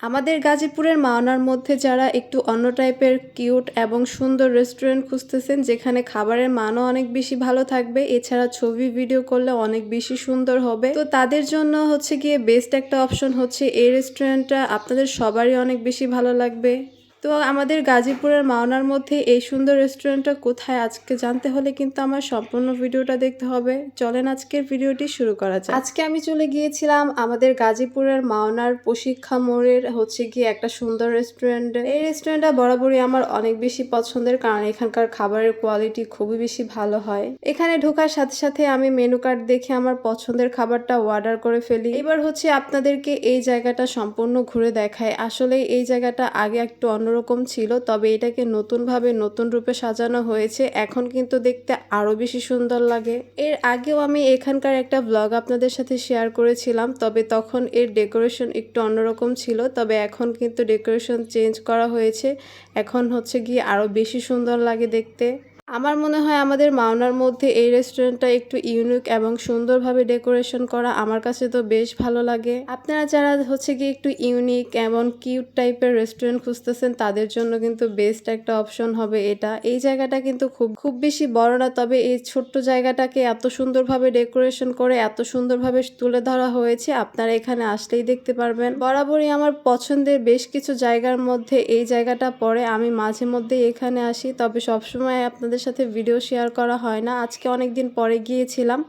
আমাদের গাজীপুরের মাওনার মধ্যে যারা একটু অন্য টাইপের কিউট এবং সুন্দর রেস্টুরেন্ট খুঁজতেছেন, যেখানে খাবারের মানও অনেক বেশি ভালো থাকবে, এছাড়া ছবি, ভিডিও করলে অনেক বেশি সুন্দর হবে। তো তাদের জন্য হচ্ছে গিয়ে বেস্ট একটা অপশন হচ্ছে এই রেস্টুরেন্টটা, আপনাদের সবারই অনেক বেশি ভালো লাগবে। তো আমাদের গাজীপুরের মাওনার মধ্যে এই সুন্দর রেস্টুরেন্টটা কোথায় আজকে জানতে হলে কিন্তু আমার সম্পূর্ণ ভিডিওটা দেখতে হবে। চলেন আজকের ভিডিওটি শুরু করা যাক। আজকে আমি চলে গিয়েছিলাম আমাদের গাজীপুরের মাওনার প্রশিক্ষা মোড়ের হচ্ছে গিয়ে একটা সুন্দর রেস্টুরেন্ট। এই রেস্টুরেন্টটা বরাবরই আমার অনেক বেশি পছন্দের কারণ এখানকার খাবারের কোয়ালিটি খুবই বেশি ভালো হয়। এখানে ঢোকার সাথে সাথে আমি মেনু কার্ড দেখে আমার পছন্দের খাবারটা অর্ডার করে ফেলি। এবার হচ্ছে আপনাদেরকে এই জায়গাটা সম্পূর্ণ ঘুরে দেখায়। আসলে এই জায়গাটা আগে একটু অন্যরকম ছিল, তবে এটাকে নতুনভাবে নতুন রূপে সাজানো হয়েছে। এখন কিন্তু দেখতে আরও বেশি সুন্দর লাগে। এর আগেও আমি এখানকার একটা ব্লগ আপনাদের সাথে শেয়ার করেছিলাম, তবে তখন এর ডেকোরেশন একটু অন্যরকম ছিল, তবে এখন কিন্তু ডেকোরেশন চেঞ্জ করা হয়েছে। এখন হচ্ছে গিয়ে আরও বেশি সুন্দর লাগে দেখতে। আমার মনে হয় আমাদের মাওনার মধ্যে এই রেস্টুরেন্টটা একটু ইউনিক এবং সুন্দরভাবে ডেকোরেশন করা আমার কাছে তো বেশ ভালো লাগে। আপনারা যারা হচ্ছে কি একটু ইউনিক এবং কিউট টাইপের রেস্টুরেন্ট খুঁজতেছেন, তাদের জন্য কিন্তু বেস্ট একটা অপশন হবে এটা। এই জায়গাটা কিন্তু খুব খুব বেশি বড় না, তবে এই ছোট্ট জায়গাটাকে এত সুন্দরভাবে ডেকোরেশন করে, এত সুন্দরভাবে তুলে ধরা হয়েছে, আপনারা এখানে আসলেই দেখতে পারবেন। বরাবরই আমার পছন্দের বেশ কিছু জায়গার মধ্যে এই জায়গাটা পড়ে, আমি মাঝে মধ্যেই এখানে আসি, তবে সবসময় আপনাদের সাথে ভিডিও শেয়ার করা হয় না। আজকে অনেক দিন পরে গিয়েছিলাম।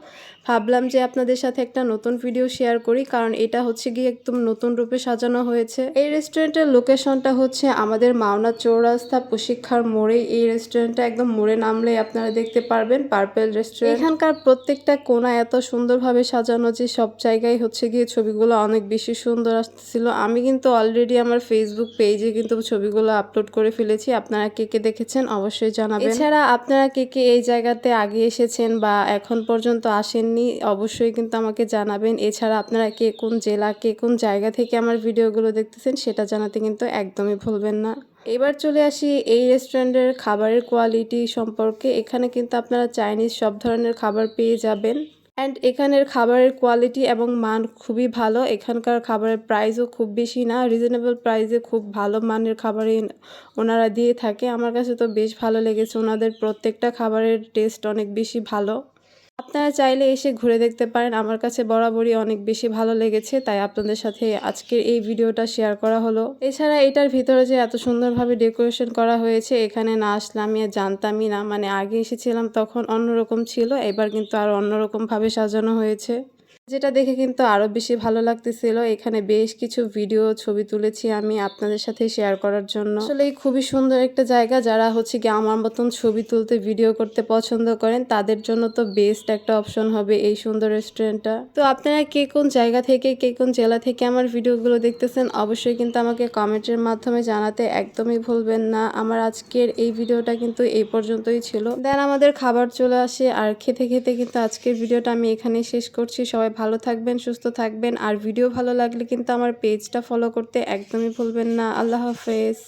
ভাবলাম যে আপনাদের সাথে একটা নতুন ভিডিও শেয়ার করি, কারণ এটা হচ্ছে গিয়ে একদম নতুন রূপে সাজানো হয়েছে। এই রেস্টুরেন্টের লোকেশনটা হচ্ছে আমাদের মাওনা চৌরাস্তা প্রশিক্ষার মোড়ে। এই রেস্টুরেন্টটা একদম মোড়ে নামলে আপনারা দেখতে পারবেন পার্পেল রেস্টুরেন্ট এখানকার প্রত্যেকটা কোনা এত সুন্দরভাবে সাজানো যে সব জায়গায় হচ্ছে গিয়ে ছবিগুলো অনেক বেশি সুন্দর আসতেছিল। আমি কিন্তু অলরেডি আমার ফেসবুক পেজে কিন্তু ছবিগুলো আপলোড করে ফেলেছি। আপনারা কে কে দেখেছেন অবশ্যই জানাবেন। এছাড়া আপনারা কে কে এই জায়গাতে আগে এসেছেন বা এখন পর্যন্ত আসেননি অবশ্যই কিন্তু আমাকে জানাবেন। এছাড়া আপনারা কে কোন জেলা, কে কোন জায়গা থেকে আমার ভিডিওগুলো দেখতেছেন সেটা জানাতে কিন্তু একদমই ভুলবেন না। এবার চলে আসি এই রেস্টুরেন্টের খাবারের কোয়ালিটি সম্পর্কে। এখানে কিন্তু আপনারা চাইনিজ সব ধরনের খাবার পেয়ে যাবেন। অ্যান্ড এখানের খাবারের কোয়ালিটি এবং মান খুবই ভালো। এখানকার খাবারের প্রাইসও খুব বেশি না। রিজনেবল প্রাইসে খুব ভালো মানের খাবারই ওনারা দিয়ে থাকে। আমার কাছে তো বেশ ভালো লেগেছে। ওনাদের প্রত্যেকটা খাবারের টেস্ট অনেক বেশি ভালো। আপনারা চাইলে এসে ঘুরে দেখতে পারেন। আমার কাছে বরাবরই অনেক বেশি ভালো লেগেছে, তাই আপনাদের সাথে আজকের এই ভিডিওটা শেয়ার করা হলো। এছাড়া এটার ভিতরে যে এত সুন্দরভাবে ডেকোরেশন করা হয়েছে, এখানে না আসলে আমি আর জানতামই না। মানে আগে এসেছিলাম তখন অন্যরকম ছিল, এবার কিন্তু আর অন্যরকমভাবে সাজানো হয়েছে। যেটা দেখে কিন্তু আরও বেশি ভালো লাগতেছিল। এখানে বেশ কিছু ভিডিও ছবি তুলেছি আমি আপনাদের সাথে শেয়ার করার জন্য। আসলে এই খুবই সুন্দর একটা জায়গা যারা হচ্ছে কি আমার মতন ছবি তুলতে ভিডিও করতে পছন্দ করেন, তাদের জন্য তো বেস্ট একটা অপশন হবে এই সুন্দর রেস্টুরেন্টটা তো আপনারা কে কোন জায়গা থেকে, কে কোন জেলা থেকে আমার ভিডিওগুলো দেখতেছেন, অবশ্যই কিন্তু আমাকে কমেন্টের মাধ্যমে জানাতে একদমই ভুলবেন না। আমার আজকের এই ভিডিওটা কিন্তু এই পর্যন্তই ছিল। দেন আমাদের খাবার চলে আসে, আর খেতে খেতে কিন্তু আজকের ভিডিওটা আমি এখানেই শেষ করছি। সবাই ভালো থাকবেন, সুস্থ থাকবেন। আর ভিডিও ভালো লাগলে কিন্তু আমার পেজটা ফলো করতে একদমই ভুলবেন না। আল্লাহ হাফেজ।